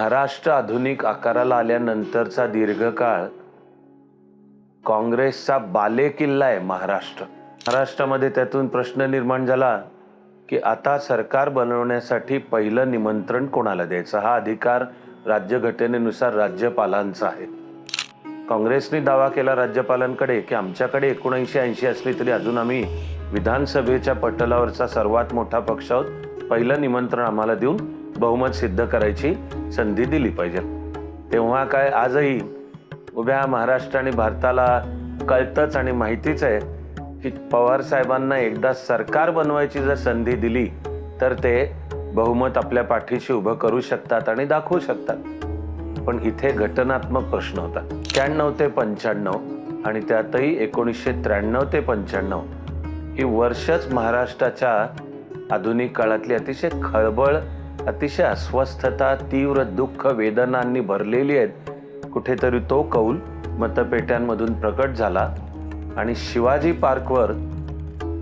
महाराष्ट्र आधुनिक आकाराला आल्यानंतरचा दीर्घकाळ काँग्रेसचा बालेकिल्ला आहे महाराष्ट्र. महाराष्ट्रामध्ये त्यातून प्रश्न निर्माण झाला की आता सरकार बनवण्यासाठी पहिलं निमंत्रण कोणाला द्यायचं? हा अधिकार राज्यघटनेनुसार राज्यपालांचा आहे. काँग्रेसने दावा केला राज्यपालांकडे की आमच्याकडे एकोणऐंशी ऐंशी असली तरी अजून आम्ही विधानसभेच्या पटलावरचा सर्वात मोठा पक्ष आहोत. पहिलं निमंत्रण आम्हाला देऊन बहुमत सिद्ध करायची संधी दिली पाहिजे. तेव्हा काय आजही उभ्या महाराष्ट्र आणि भारताला कळतंच आणि माहितीच आहे की पवार साहेबांना एकदा सरकार बनवायची जर संधी दिली तर ते बहुमत आपल्या पाठीशी उभं करू शकतात आणि दाखवू शकतात. पण इथे घटनात्मक प्रश्न होता. त्र्याण्णव ते पंच्याण्णव आणि त्यातही एकोणीसशे त्र्याण्णव ते पंच्याण्णव ही वर्षच महाराष्ट्राच्या आधुनिक काळातली अतिशय खळबळ अतिशय अस्वस्थता तीव्र दुःख वेदनांनी भरलेली आहेत. कुठेतरी तो कौल मतपेट्यांमधून प्रकट झाला आणि शिवाजी पार्कवर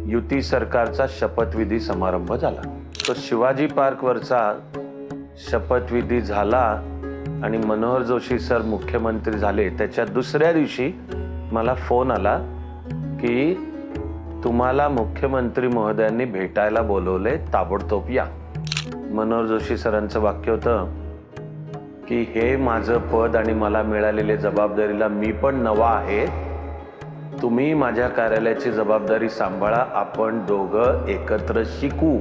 युती सरकारचा शपथविधी समारंभ झाला. तो शिवाजी पार्कवरचा शपथविधी झाला आणि मनोहर जोशी सर मुख्यमंत्री झाले. त्याच्या दुसऱ्या दिवशी मला फोन आला की तुम्हाला मुख्यमंत्री महोदयांनी भेटायला बोलवले ताबडतोब या. मनोहर जोशी सरांचं वाक्य होतं की हे माझं पद आणि मला मिळालेल्या जबाबदारीला मी पण नवा आहे. तुम्ही माझ्या कार्यालयाची जबाबदारी सांभाळा. आपण दोघं एकत्र शिकू.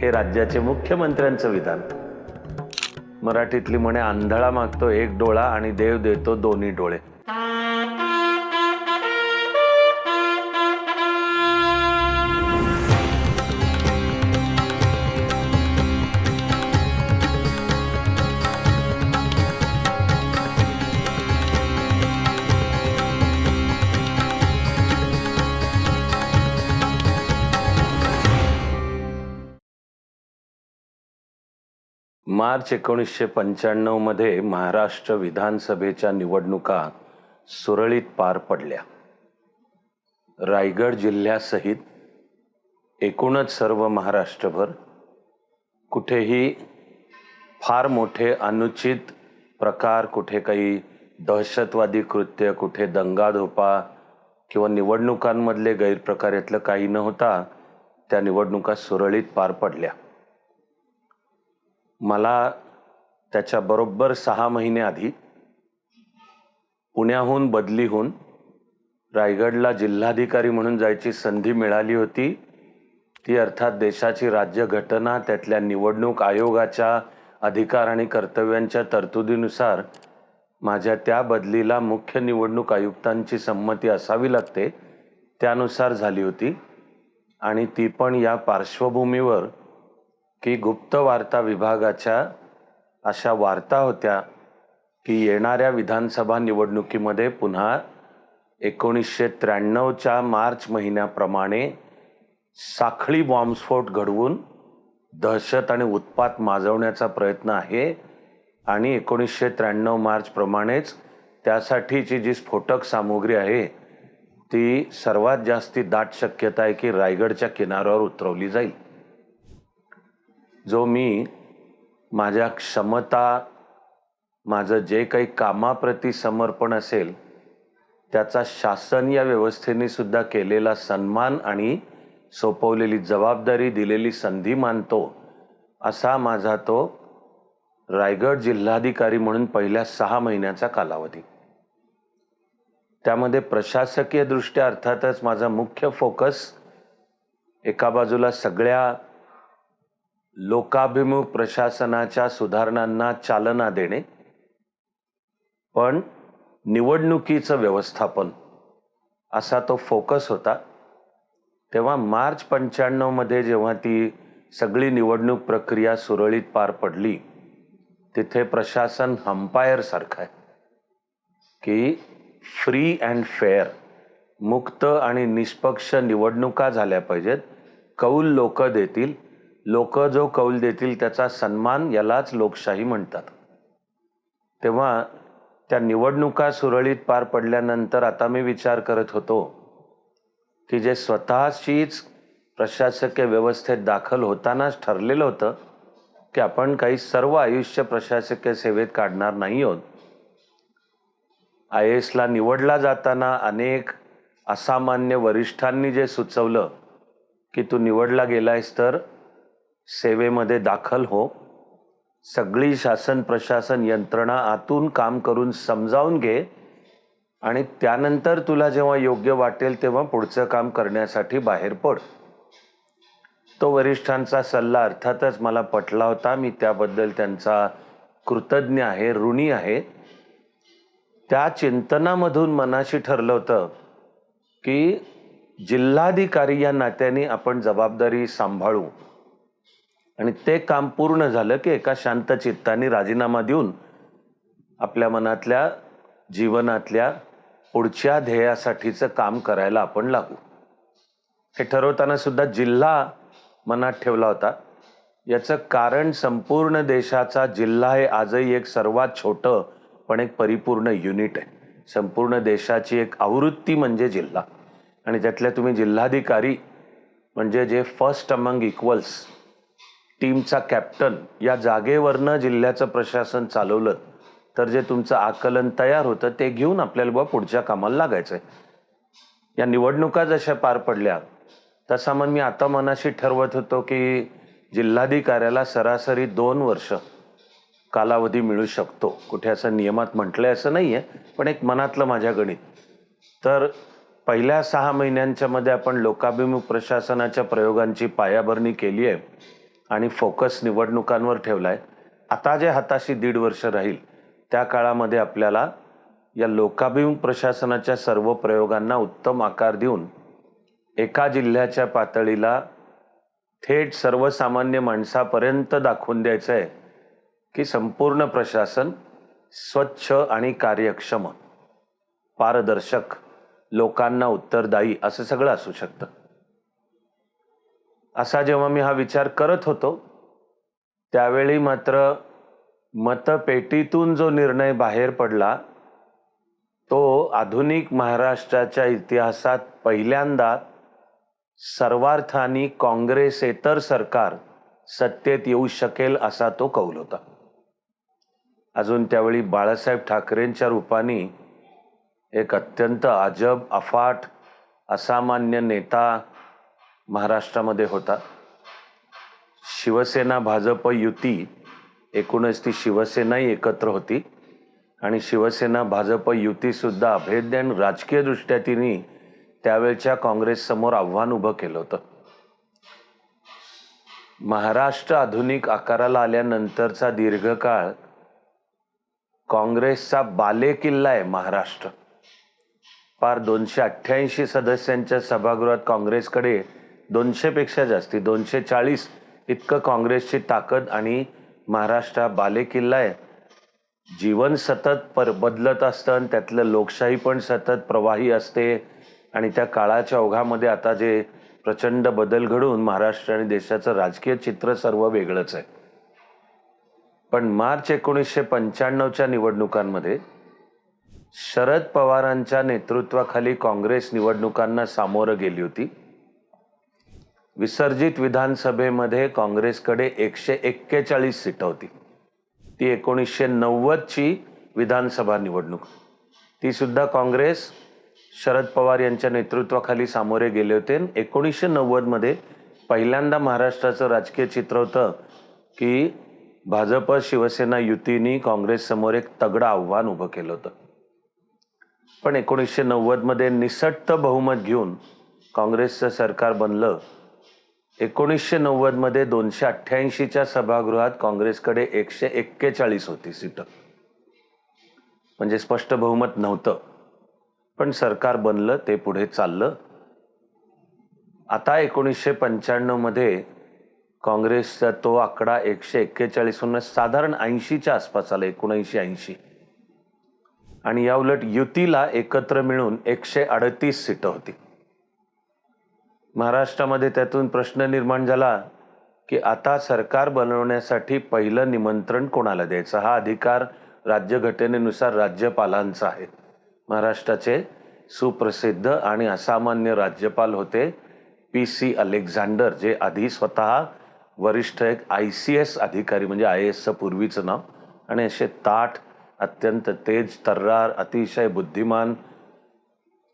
हे राज्याचे मुख्यमंत्र्यांचं विधान. मराठीतली म्हणे आंधळा मागतो एक डोळा आणि देव देतो दोन्ही डोळे. मार्च एकोणीसशे पंच्याण्णवमध्ये महाराष्ट्र विधानसभेच्या निवडणुका सुरळीत पार पडल्या. रायगड जिल्ह्यासहित एकूणच सर्व महाराष्ट्रभर कुठेही फार मोठे अनुचित प्रकार कुठे काही दहशतवादी कृत्य कुठे दंगाधोपा किंवा निवडणुकांमधले गैरप्रकार यातलं काही न होता त्या निवडणुका सुरळीत पार पडल्या. मला त्याच्या बरोबर सहा महिने आधी पुण्याहून बदलीहून रायगडला जिल्हाधिकारी म्हणून जायची संधी मिळाली होती. ती अर्थात देशाची राज्यघटना त्यातल्या निवडणूक आयोगाच्या अधिकार आणि कर्तव्यांच्या तरतुदीनुसार माझ्या त्या बदलीला मुख्य निवडणूक आयुक्तांची संमती असावी लागते त्यानुसार झाली होती. आणि ती पण या पार्श्वभूमीवर की गुप्त वार्ता विभागाच्या अशा वार्ता होत्या की येणाऱ्या विधानसभा निवडणुकीमध्ये पुन्हा एकोणीसशे त्र्याण्णवच्या मार्च महिन्याप्रमाणे साखळी बॉम्बस्फोट घडवून दहशत आणि उत्पात माजवण्याचा प्रयत्न आहे. आणि एकोणीसशे त्र्याण्णव मार्चप्रमाणेच त्यासाठीची जी स्फोटक सामुग्री आहे ती सर्वात जास्ती दाट शक्यता आहे की रायगडच्या किनाऱ्यावर उतरवली जाईल. जो मी माझ्या क्षमता माझं जे काही कामाप्रती समर्पण असेल त्याचा शासन या व्यवस्थेने सुद्धा केलेला सन्मान आणि सोपवलेली जबाबदारी दिलेली संधी मानतो असा माझा तो रायगड जिल्हाधिकारी म्हणून पहिल्या सहा महिन्याचा कालावधी. त्यामध्ये प्रशासकीय दृष्ट्या अर्थातच माझा मुख्य फोकस एका बाजूला सगळ्या लोकाभिमुख प्रशासनाच्या सुधारणांना चालना देणे पण निवडणुकीचं व्यवस्थापन असा तो फोकस होता. तेव्हा मार्च पंच्याण्णवमध्ये जेव्हा ती सगळी निवडणूक प्रक्रिया सुरळीत पार पडली तिथे प्रशासन हम्पायरसारखं आहे. की फ्री अँड फेअर मुक्त आणि निष्पक्ष निवडणुका झाल्या पाहिजेत कौल लोक देतील लोक जो कौल देतील त्याचा सन्मान यालाच लोकशाही म्हणतात. तेव्हा त्या निवडणुका सुरळीत पार पडल्यानंतर आता मी विचार करत होतो की जे स्वतःशीच प्रशासकीय व्यवस्थेत दाखल होतानाच ठरलेलं होतं की आपण काही सर्व आयुष्य प्रशासकीय सेवेत काढणार नाही आहोत. आय एसला निवडला जाताना अनेक असामान्य वरिष्ठांनी जे सुचवलं की तू निवडला गेलायस तर सेवेमध्ये दाखल हो. सगळी शासन प्रशासन यंत्रणा आतून काम करून समजावून घे आणि त्यानंतर तुला जेव्हा योग्य वाटेल तेव्हा पुढचं काम करण्यासाठी बाहेर पड. तो वरिष्ठांचा सल्ला अर्थातच मला पटला होता. मी त्याबद्दल त्यांचा कृतज्ञ आहे ऋणी आहे. त्या चिंतनामधून मनाशी ठरलं होतं की जिल्हाधिकारी या नात्याने आपण जबाबदारी सांभाळू. आणि ते काम पूर्ण झालं की एका शांत चित्ताने राजीनामा देऊन आपल्या मनातल्या जीवनातल्या पुढच्या ध्येयासाठीचं काम करायला आपण लागू. हे ठरवताना सुद्धा जिल्हा मनात ठेवला होता. याचं कारण संपूर्ण देशाचा जिल्हा हे आजही एक सर्वात छोटं पण एक परिपूर्ण युनिट आहे. संपूर्ण देशाची एक आवृत्ती म्हणजे जिल्हा. आणि त्यातल्या तुम्ही जिल्हाधिकारी म्हणजे जे फर्स्ट अमंग इक्वल्स टीमचा कॅप्टन या जागेवरनं जिल्ह्याचं प्रशासन चालवलं तर जे तुमचं आकलन तयार होतं ते घेऊन आपल्याला बुवा पुढच्या कामाला लागायचंय. या निवडणुका जशा पार पडल्या तसा मग मी आता मनाशी ठरवत होतो की जिल्हाधिकाऱ्याला सरासरी दोन वर्ष कालावधी मिळू शकतो. कुठे असं नियमात म्हटलंय असं नाही आहे पण एक मनातलं माझ्या गणित. तर पहिल्या सहा महिन्यांच्या मध्ये आपण लोकाभिमुख प्रशासनाच्या प्रयोगांची पायाभरणी केली आहे आणि फोकस निवडणुकांवर ठेवलाय. आता जे हाताशी दीड वर्ष राहील त्या काळामध्ये आपल्याला या लोकाभिमुख प्रशासनाच्या सर्व प्रयोगांना उत्तम आकार देऊन एका जिल्ह्याच्या पातळीला थेट सर्वसामान्य माणसापर्यंत दाखवून द्यायचं आहे की संपूर्ण प्रशासन स्वच्छ आणि कार्यक्षम पारदर्शक लोकांना उत्तरदायी असं सगळं असू शकतं. असा जेव्हा मी हा विचार करत होतो त्यावेळी मात्र मतपेटीतून जो निर्णय बाहेर पडला तो आधुनिक महाराष्ट्राच्या इतिहासात पहिल्यांदा सर्वार्थाने काँग्रेसेतर सरकार सत्तेत येऊ शकेल असा तो कौल होता. अजून त्यावेळी बाळासाहेब ठाकरेंच्या रूपाने एक अत्यंत अजब अफाट असामान्य नेता महाराष्ट्रामध्ये होता. शिवसेना भाजप युती एकूणच ती शिवसेनाही एकत्र होती. आणि शिवसेना भाजप युती सुद्धा अभेद्य आणि राजकीय दृष्ट्या तिने त्यावेळच्या काँग्रेससमोर आव्हान उभं केलं होतं. महाराष्ट्र आधुनिक आकाराला आल्यानंतरचा दीर्घकाळ काँग्रेसचा बालेकिल्ला आहे महाराष्ट्र. पार दोनशे अठ्ठ्याऐंशी सदस्यांच्या सभागृहात काँग्रेसकडे दोनशेपेक्षा जास्ती दोनशे चाळीस इतकं काँग्रेसची ताकद आणि महाराष्ट्र बालेकिल्ला आहे. जीवन सतत पर बदलत असतं आणि त्यातलं लोकशाही पण सतत प्रवाही असते. आणि त्या काळाच्या ओघामध्ये आता जे प्रचंड बदल घडून महाराष्ट्र आणि देशाचं राजकीय चित्र सर्व वेगळंच आहे. पण मार्च एकोणीसशे पंच्याण्णवच्या निवडणुकांमध्ये शरद पवारांच्या नेतृत्वाखाली काँग्रेस निवडणुकांना सामोरं गेली होती. विसर्जित विधानसभेमध्ये काँग्रेसकडे एकशे एक्केचाळीस सीटं होती. ती एकोणीसशे नव्वदची विधानसभा निवडणूक. ती सुद्धा काँग्रेस शरद पवार यांच्या नेतृत्वाखाली सामोरे गेले होते. एकोणीसशे नव्वदमध्ये पहिल्यांदा महाराष्ट्राचं राजकीय चित्र होतं की भाजप शिवसेना युतीनी काँग्रेस समोर एक तगडं आव्हान उभं केलं होतं. पण एकोणीसशे नव्वदमध्ये निसट्ट बहुमत घेऊन काँग्रेसचं सरकार बनलं. एकोणीसशे नव्वदमध्ये दोनशे अठ्ठ्याऐंशीच्या सभागृहात काँग्रेसकडे एकशे एक्केचाळीस होती सीटं. म्हणजे स्पष्ट बहुमत नव्हतं. पण सरकार बनलं ते पुढे चाललं. आता एकोणीसशे पंच्याण्णवमध्ये काँग्रेसचा तो आकडा एकशे एक्केचाळीसहून साधारण ऐंशीच्या आसपास आला एकोणऐंशी ऐंशी. आणि याउलट युतीला एकत्र मिळून एकशे अडतीस सीटं होती. महाराष्ट्रामध्ये त्यातून प्रश्न निर्माण झाला की आता सरकार बनवण्यासाठी पहिलं निमंत्रण कोणाला द्यायचं? हा अधिकार राज्यघटनेनुसार राज्यपालांचा आहे. महाराष्ट्राचे सुप्रसिद्ध आणि असामान्य राज्यपाल होते पी सी अलेक्झांडर जे आधी स्वतः वरिष्ठ एक आय सी एस अधिकारी म्हणजे आय एसचं पूर्वीचं नाव आणि असे ताठ अत्यंत तेज तर्रार अतिशय बुद्धिमान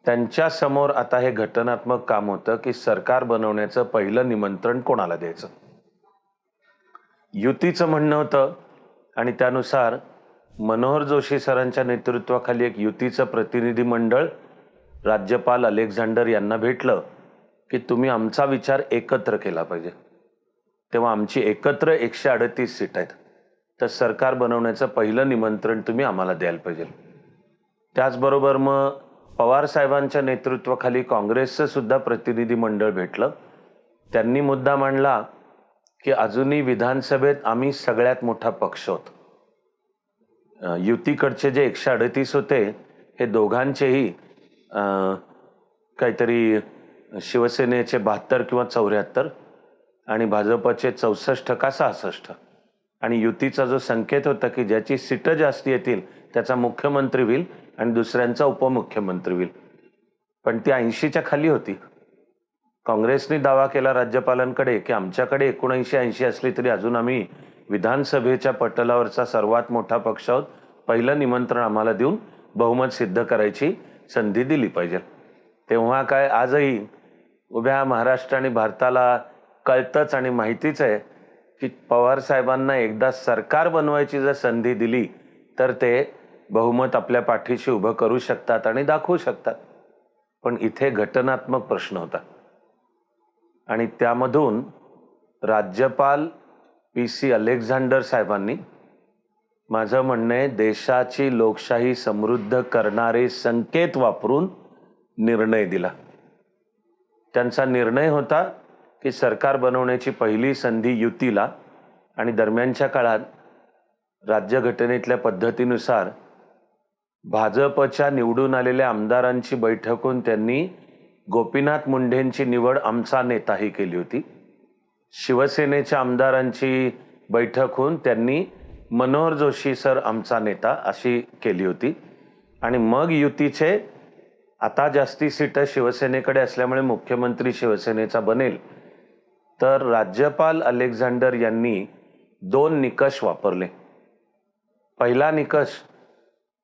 त्यांच्यासमोर आता हे घटनात्मक काम होतं की सरकार बनवण्याचं पहिलं निमंत्रण कोणाला द्यायचं? युतीचं म्हणणं होतं आणि त्यानुसार मनोहर जोशी सरांच्या नेतृत्वाखाली एक युतीचं प्रतिनिधी मंडळ राज्यपाल अलेक्झांडर यांना भेटलं की तुम्ही आमचा विचार एकत्र केला पाहिजे. तेव्हा आमची एकत्र एकशे अडतीस सीट आहेत. तर सरकार बनवण्याचं पहिलं निमंत्रण तुम्ही आम्हाला द्यायला पाहिजे. त्याचबरोबर मग पवार साहेबांच्या नेतृत्वाखाली काँग्रेसचं सुद्धा प्रतिनिधी मंडळ भेटलं. त्यांनी मुद्दा मांडला की अजूनही विधानसभेत आम्ही सगळ्यात मोठा पक्ष होत. युतीकडचे जे एकशे अडतीस होते हे दोघांचेही काहीतरी शिवसेनेचे बहात्तर किंवा चौऱ्याहत्तर आणि भाजपचे चौसष्ट का सहासष्ट. आणि युतीचा जो संकेत होता की ज्याची सीटं जास्त येतील त्याचा मुख्यमंत्री होईल आणि दुसऱ्यांचा उपमुख्यमंत्री होईल. पण ती ऐंशीच्या खाली होती. काँग्रेसने दावा केला राज्यपालांकडे की आमच्याकडे एकोणऐंशी ऐंशी असली तरी अजून आम्ही विधानसभेच्या पटलावरचा सर्वात मोठा पक्ष आहोत. पहिलं निमंत्रण आम्हाला देऊन बहुमत सिद्ध करायची संधी दिली पाहिजे. तेव्हा काय आजही उभ्या महाराष्ट्र आणि भारताला कळतंच आणि माहितीच आहे की पवार साहेबांना एकदा सरकार बनवायची जर संधी दिली तर ते बहुमत आपल्या पाठीशी उभं करू शकतात आणि दाखवू शकतात. पण इथे घटनात्मक प्रश्न होता. आणि त्यामधून राज्यपाल पी सी अलेक्झांडर साहेबांनी माझं म्हणणं आहे देशाची लोकशाही समृद्ध करणारे संकेत वापरून निर्णय दिला. त्यांचा निर्णय होता की सरकार बनवण्याची पहिली संधी युतीला आणि दरम्यानच्या काळात राज्यघटनेतल्या पद्धतीनुसार भाजपच्या निवडून आलेल्या आमदारांची बैठक होऊन त्यांनी गोपीनाथ मुंडेंची निवड आमचा नेताही केली होती. शिवसेनेच्या आमदारांची बैठक होऊन त्यांनी मनोहर जोशी सर आमचा नेता अशी केली होती. आणि मग युतीचे आता जास्ती सीटं शिवसेनेकडे असल्यामुळे मुख्यमंत्री शिवसेनेचा बनेल. तर राज्यपाल अलेक्झांडर यांनी दोन निकष वापरले. पहिला निकष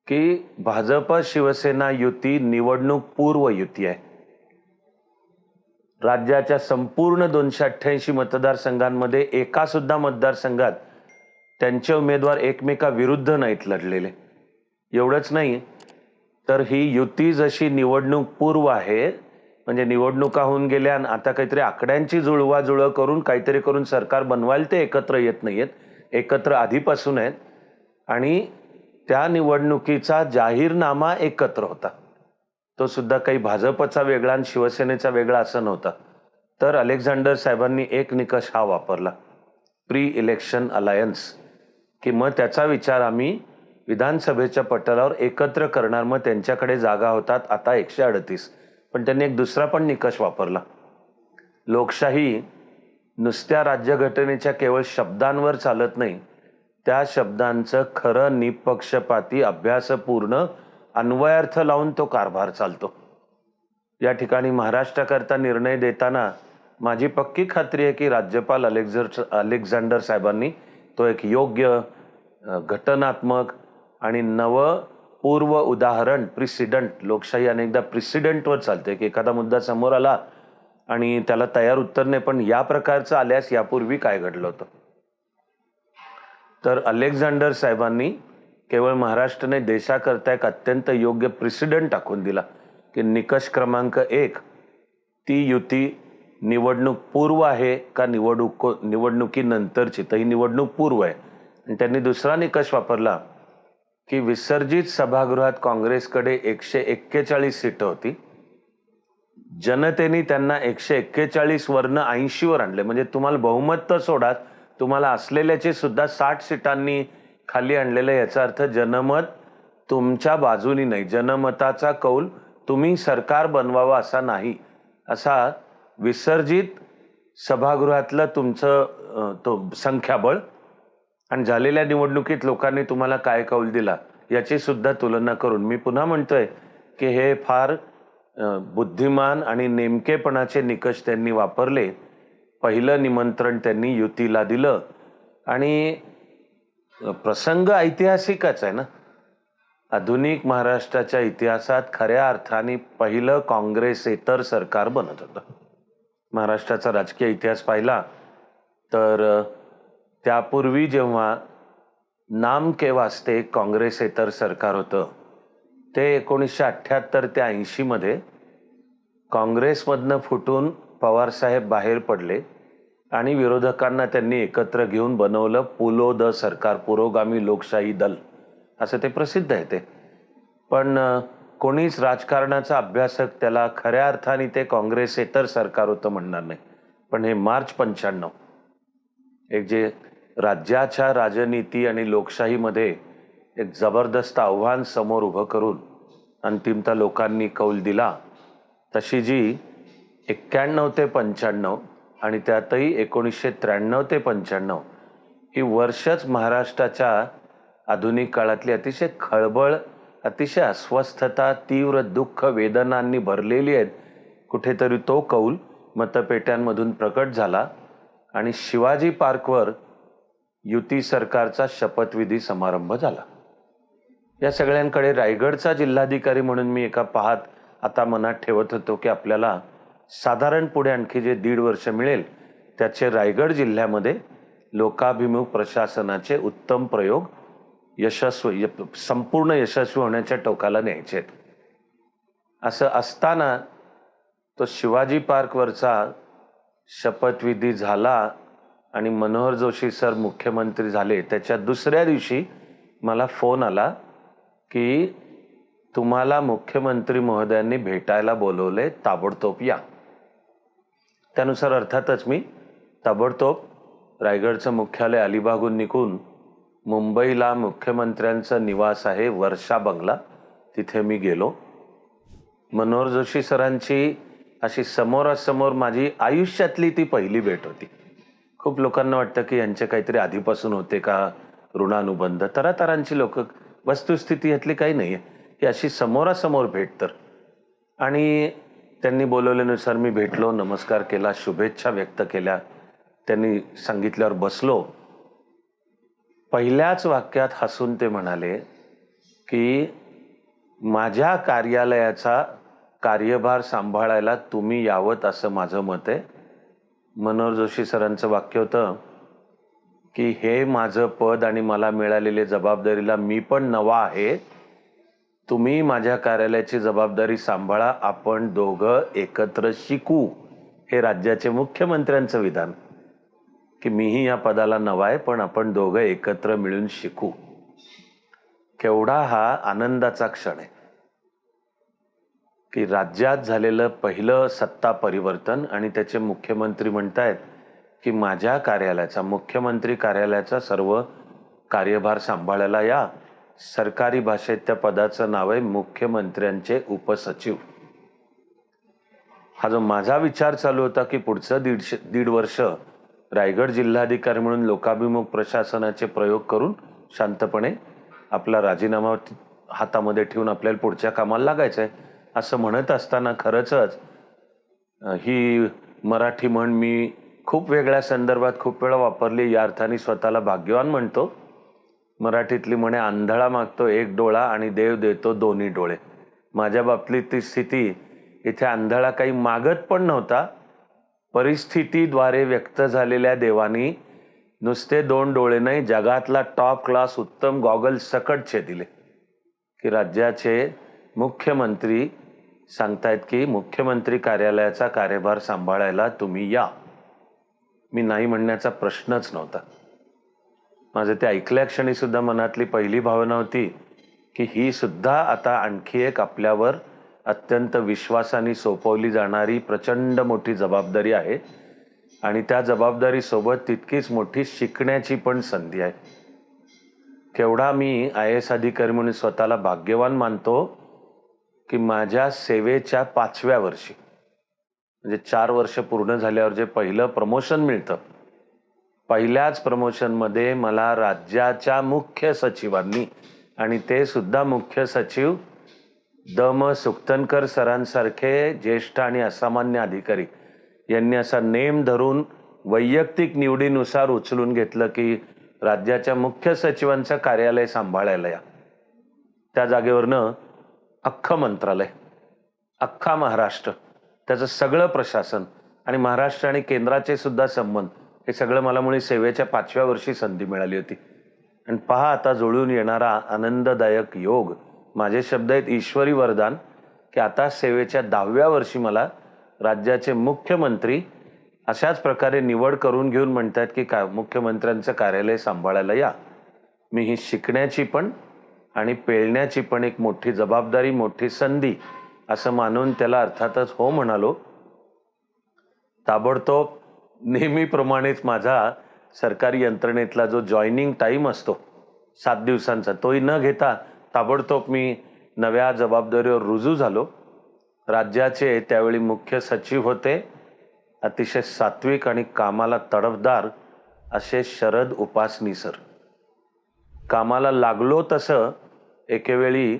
की भाजप शिवसेना युती निवडणूक पूर्व युती आहे. राज्याच्या संपूर्ण दोनशे अठ्ठ्याऐंशी मतदारसंघांमध्ये एका सुद्धा मतदारसंघात त्यांचे उमेदवार एकमेकाविरुद्ध नाहीत लढलेले. एवढंच नाही तर ही युती जशी निवडणूक पूर्व आहे म्हणजे निवडणुका होऊन गेल्या आणि आता काहीतरी आकड्यांची जुळवाजुळव करून काहीतरी करून सरकार बनवायला ते एकत्र येत नाहीयेत एकत्र आधीपासून आहेत. आणि त्या निवडणुकीचा जाहीरनामा एकत्र होता. तो सुद्धा काही भाजपचा वेगळा आणि शिवसेनेचा वेगळा असं नव्हता. तर अलेक्झांडर साहेबांनी एक निकष हा वापरला प्री इलेक्शन अलायन्स की मग त्याचा विचार आम्ही विधानसभेच्या पटलावर एकत्र करणार मग त्यांच्याकडे जागा होतात आता एकशे अडतीस. पण त्यांनी एक दुसरा पण निकष वापरला. लोकशाही नुसत्या राज्यघटनेच्या केवळ शब्दांवर चालत नाही त्या शब्दांचं खरं निपक्षपाती अभ्यासपूर्ण अन्वयार्थ लावून तो कारभार चालतो. या ठिकाणी महाराष्ट्राकरता निर्णय देताना माझी पक्की खात्री आहे की राज्यपाल अलेक्झर अलेक्झांडर साहेबांनी तो एक योग्य घटनात्मक आणि नव पूर्व उदाहरण प्रिसिडंट लोकशाही अनेकदा प्रिसिडंटवर चालते की एखादा मुद्दा समोर आला आणि त्याला तयार उत्तर नाही पण या प्रकारचं आल्यास यापूर्वी काय घडलं होतं? तर अलेक्झांडर साहेबांनी केवळ महाराष्ट्राने देशाकरता एक अत्यंत योग्य प्रिसिडंट टाकून दिला की निकष क्रमांक एक ती युती निवडणूक पूर्व आहे का निवडणूक निवडणुकीनंतरची तर ही निवडणूक पूर्व आहे. आणि त्यांनी दुसरा निकष वापरला की विसर्जित सभागृहात काँग्रेसकडे एकशे एक्केचाळीस सीटं होती. जनतेने त्यांना एकशे एक्केचाळीसवरनं ऐंशीवर आणले. म्हणजे तुम्हाला बहुमत तर सोडात तुम्हाला असलेल्याचे सुद्धा साठ सीटांनी खाली आणलेलं याचा अर्थ जनमत तुमच्या बाजूनी नाही. जनमताचा कौल तुम्ही सरकार बनवावं असा नाही. असा विसर्जित सभागृहातलं तुमचं तो संख्याबळ आणि झालेल्या निवडणुकीत लोकांनी तुम्हाला काय कौल दिला याची सुद्धा तुलना करून. मी पुन्हा म्हणतोय की हे फार बुद्धिमान आणि नेमकेपणाचे निकष त्यांनी वापरले पहिलं निमंत्रण त्यांनी युतीला दिलं. आणि प्रसंग ऐतिहासिकच आहे ना. आधुनिक महाराष्ट्राच्या इतिहासात खऱ्या अर्थाने पहिलं काँग्रेसेतर सरकार बनत होतं. महाराष्ट्राचा राजकीय इतिहास पाहिला तर त्यापूर्वी जेव्हा नाम के वास्ते काँग्रेसेतर सरकार होतं ते एकोणीसशे अठ्ठ्याहत्तर ते ऐंशीमध्ये काँग्रेसमधनं फुटून पवारसाहेब बाहेर पडले आणि विरोधकांना त्यांनी एकत्र घेऊन बनवलं पुलो द सरकार पुरोगामी लोकशाही दल. असं ते प्रसिद्ध आहे ते. पण कोणीच राजकारणाचा अभ्यासक त्याला खऱ्या अर्थाने ते काँग्रेसेतर सरकार होतं म्हणणार नाही. पण हे मार्च पंच्याण्णव. एक जे राज्याच्या राजनीती आणि लोकशाहीमध्ये एक जबरदस्त आव्हान समोर उभं करून अंतिमता लोकांनी कौल दिला तशी जी एक्क्याण्णव ते पंच्याण्णव आणि त्यातही एकोणीसशे त्र्याण्णव ते पंच्याण्णव ही वर्षच महाराष्ट्राच्या आधुनिक काळातली अतिशय खळबळ अतिशय अस्वस्थता तीव्र दुःख वेदनांनी भरलेली आहेत. कुठेतरी तो कौल मतपेट्यांमधून प्रकट झाला आणि शिवाजी पार्कवर युती सरकारचा शपथविधी समारंभ झाला. या सगळ्यांकडे रायगडचा जिल्हाधिकारी म्हणून मी एका पाहत आता मनात ठेवत होतो की आपल्याला साधारण पुढे आणखी जे दीड वर्ष मिळेल त्याचे रायगड जिल्ह्यामध्ये लोकाभिमुख प्रशासनाचे उत्तम प्रयोग यशस्वी य- संपूर्ण यशस्वी होण्याच्या टोकाला न्यायचे आहेत. असं असताना तो शिवाजी पार्कवरचा शपथविधी झाला आणि मनोहर जोशी सर मुख्यमंत्री झाले त्याच्या दुसऱ्या दिवशी मला फोन आला की तुम्हाला मुख्यमंत्री महोदयांनी भेटायला बोलवले ताबडतोब या. त्यानुसार अर्थातच मी ताबडतोब रायगडचं मुख्यालय अलिबागहून निघून मुंबईला मुख्यमंत्र्यांचं निवास आहे वर्षा बंगला. तिथे मी गेलो. मनोहर जोशी सरांची अशी समोरासमोर माझी आयुष्यातली ती पहिली भेट होती. खूप लोकांना वाटतं की यांचे काहीतरी आधीपासून होते का ऋणानुबंध? तरातरांची लोक वस्तुस्थिती यातली काही नाही आहे ही अशी समोरासमोर भेट तर. आणि त्यांनी बोलवल्यानुसार मी भेटलो नमस्कार केला शुभेच्छा व्यक्त केल्या. त्यांनी सांगितल्यावर बसलो. पहिल्याच वाक्यात हसून ते म्हणाले की माझ्या कार्यालयाचा कार्यभार सांभाळायला तुम्ही यावत असं माझं मत आहे. मनोहर जोशी सरांचं वाक्य होतं की हे माझं पद आणि मला मिळालेले जबाबदारीला मी पण नवा आहे. तुम्ही माझ्या कार्यालयाची जबाबदारी सांभाळा. आपण दोघं एकत्र शिकू. हे राज्याचे मुख्यमंत्र्यांचं विधान. की मीही या पदाला नवा आहे पण आपण दोघं एकत्र मिळून शिकू. केवढा हा आनंदाचा क्षण आहे. की राज्यात झालेलं पहिलं सत्ता परिवर्तन आणि त्याचे मुख्यमंत्री म्हणतायत की माझ्या कार्यालयाचा मुख्यमंत्री कार्यालयाचा सर्व कार्यभार सांभाळायला या. सरकारी भाषेत त्या पदाचं नाव आहे मुख्यमंत्र्यांचे उपसचिव. हा जो माझा विचार चालू होता की पुढचं दीडशे दीड वर्ष रायगड जिल्हाधिकारी म्हणून लोकाभिमुख प्रशासनाचे प्रयोग करून शांतपणे आपला राजीनामा हातामध्ये ठेवून आपल्याला पुढच्या कामाला लागायचं आहे असं म्हणत असताना खरंच ही मराठी म्हण मी खूप वेगळ्या संदर्भात खूप वेळा वापरली. या अर्थाने स्वतःला भाग्यवान म्हणतो. मराठीतली म्हणे आंधळा मागतो एक डोळा आणि देव देतो दोन्ही डोळे. माझ्या बाबतीत ती स्थिती इथे आंधळा काही मागत पण नव्हता. परिस्थितीद्वारे व्यक्त झालेल्या देवानी नुसते दोन डोळे नाही जगातला टॉप क्लास उत्तम गॉगल सकटचे दिले. की राज्याचे मुख्यमंत्री सांगतायत की मुख्यमंत्री कार्यालयाचा कार्यभार सांभाळायला तुम्ही या. मी नाही म्हणण्याचा प्रश्नच नव्हता. माझं ते ऐकल्या क्षणी सुद्धा मनातली पहिली भावना होती की ही सुद्धा आता आणखी एक आपल्यावर अत्यंत विश्वासाने सोपवली जाणारी प्रचंड मोठी जबाबदारी आहे. आणि त्या जबाबदारीसोबत तितकीच मोठी शिकण्याची पण संधी आहे. केवढा मी आय एस अधिकारी म्हणून स्वतःला भाग्यवान मानतो की माझ्या सेवेच्या पाचव्या वर्षी म्हणजे चार वर्ष पूर्ण झाल्यावर जे पहिलं प्रमोशन मिळतं पहिल्याच प्रमोशनमध्ये मला राज्याच्या मुख्य सचिवांनी आणि ते सुद्धा मुख्य सचिव द म सुक्तनकर सरांसारखे ज्येष्ठ आणि असामान्य अधिकारी यांनी असा नेम धरून वैयक्तिक निवडीनुसार उचलून घेतलं की राज्याच्या मुख्य सचिवांचं कार्यालय सांभाळायला या. त्या जागेवरनं अख्खं मंत्रालय अख्खा महाराष्ट्र त्याचं सगळं प्रशासन आणि महाराष्ट्र आणि केंद्राचे सुद्धा संबंध हे सगळं मला मुळे सेवेच्या पाचव्या वर्षी संधी मिळाली होती. आणि पहा आता जुळून येणारा आनंददायक योग. माझे शब्द आहेत ईश्वरी वरदान की आता सेवेच्या दहाव्या वर्षी मला राज्याचे मुख्यमंत्री अशाच प्रकारे निवड करून घेऊन म्हणतात की का मुख्यमंत्र्यांचं कार्यालय सांभाळायला या. मी ही शिकण्याची पण आणि पेळण्याची पण एक मोठी जबाबदारी मोठी संधी असं मानून त्याला अर्थातच हो म्हणालो. ताबडतोब नेहमीप्रमाणेच माझा सरकारी यंत्रणेतला जो जॉईनिंग टाईम असतो सात दिवसांचा तोही न घेता ताबडतोब मी नव्या जबाबदारीवर रुजू झालो. राज्याचे त्यावेळी मुख्य सचिव होते अतिशय सात्विक आणि कामाला तडफदार असे शरद उपासनी सर. कामाला लागलो तसं एकेवेळी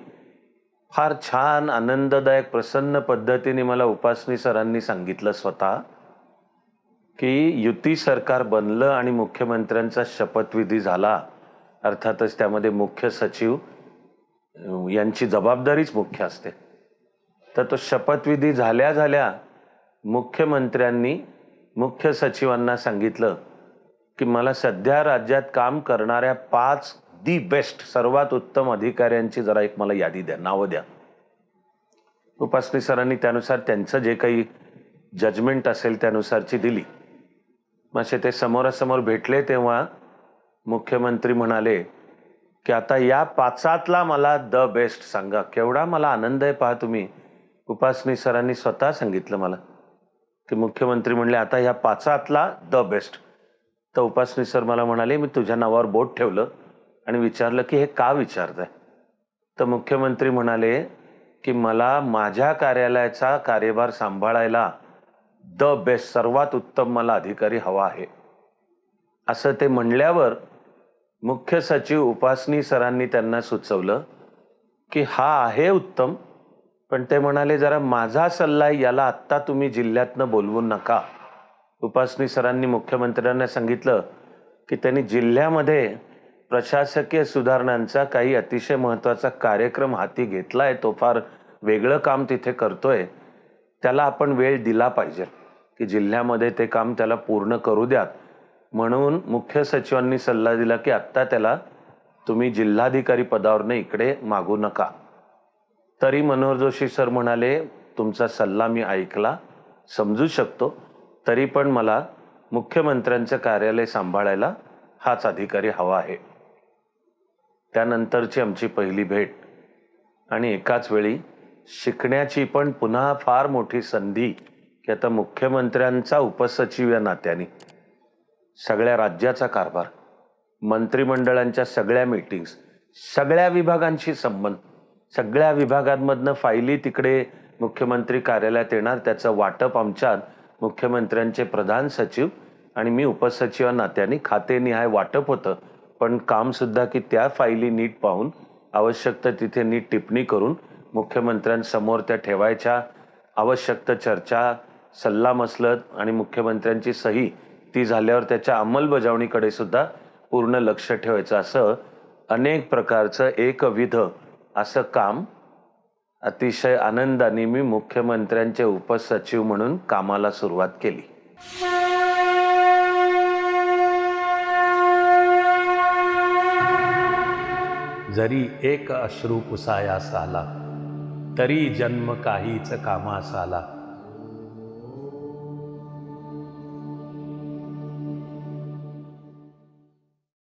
फार छान आनंददायक प्रसन्न पद्धतीने मला उपासनी सरांनी सांगितलं स्वतः. की युती सरकार बनलं आणि मुख्यमंत्र्यांचा शपथविधी झाला अर्थातच त्यामध्ये मुख्य सचिव यांची जबाबदारीच मुख्य असते. तर तो शपथविधी झाल्या झाल्या मुख्यमंत्र्यांनी मुख्य सचिवांना सांगितलं की मला सध्या राज्यात काम करणाऱ्या पाच दी बेस्ट सर्वात उत्तम अधिकाऱ्यांची जरा एक मला यादी द्या नावं द्या. उपासनी सरांनी त्यानुसार त्यांचं जे काही जजमेंट असेल त्यानुसारची दिली. मासे ते समोरासमोर भेटले तेव्हा मुख्यमंत्री म्हणाले की आता या पाचातला मला द बेस्ट सांगा. केवढा मला आनंद आहे पहा तुम्ही. उपासनी सरांनी स्वतः सांगितलं मला. की मुख्यमंत्री म्हणले आता ह्या पाचातला द बेस्ट. तर उपासनी सर मला म्हणाले मी तुझ्या नावावर बोट ठेवलं आणि विचारलं की हे का विचारताय? तर मुख्यमंत्री म्हणाले की मला माझ्या कार्यालयाचा कार्यभार सांभाळायला द बेस्ट सर्वात उत्तम मला अधिकारी हवा आहे. असं ते म्हणल्यावर मुख्य सचिव उपासनी सरांनी त्यांना सुचवलं की हा आहे उत्तम पण ते म्हणाले जरा माझा सल्ला याला आत्ता तुम्ही जिल्ह्यातनं बोलवू नका. उपासनी सरांनी मुख्यमंत्र्यांना सांगितलं की त्यांनी जिल्ह्यामध्ये प्रशासकीय सुधारणांचा काही अतिशय महत्त्वाचा कार्यक्रम हाती घेतला आहे तो फार वेगळं काम तिथे करतोय त्याला आपण वेळ दिला पाहिजे. की जिल्ह्यामध्ये ते काम त्याला पूर्ण करू द्यात. म्हणून मुख्य सचिवांनी सल्ला दिला की आत्ता त्याला तुम्ही जिल्हाधिकारी पदावरनं इकडे मागू नका. तरी मनोहर जोशी सर म्हणाले तुमचा सल्ला मी ऐकला समजू शकतो. तरी पण मला मुख्यमंत्र्यांचं कार्यालय सांभाळायला हाच अधिकारी हवा आहे. त्यानंतरची आमची पहिली भेट. आणि एकाच वेळी शिकण्याची पण पुन्हा फार मोठी संधी की आता मुख्यमंत्र्यांचा उपसचिव या नात्याने. सगळ्या राज्याचा कारभार मंत्रिमंडळांच्या सगळ्या मीटिंग्स सगळ्या विभागांशी संबंध सगळ्या विभागांमधनं फायली तिकडे मुख्यमंत्री कार्यालयात येणार त्याचं वाटप आमच्यात मुख्यमंत्र्यांचे प्रधान सचिव आणि मी उपसचिव नात्याने खातेनिहाय वाटप होतं. पण कामसुद्धा की त्या फायली नीट पाहून आवश्यक तर तिथे नीट टिप्पणी करून मुख्यमंत्र्यांसमोर त्या ठेवायच्या आवश्यक तर चर्चा सल्लामसलत आणि मुख्यमंत्र्यांची सही ती झाल्यावर त्याच्या अंमलबजावणीकडे सुद्धा पूर्ण लक्ष ठेवायचं असं अनेक प्रकारचं एकविध असं काम अतिशय आनंदाने मी मुख्यमंत्र्यांचे उपसचिव म्हणून कामाला सुरुवात केली. जरी एक अश्रू पुसायास आला तरी जन्म काहीच कामास आला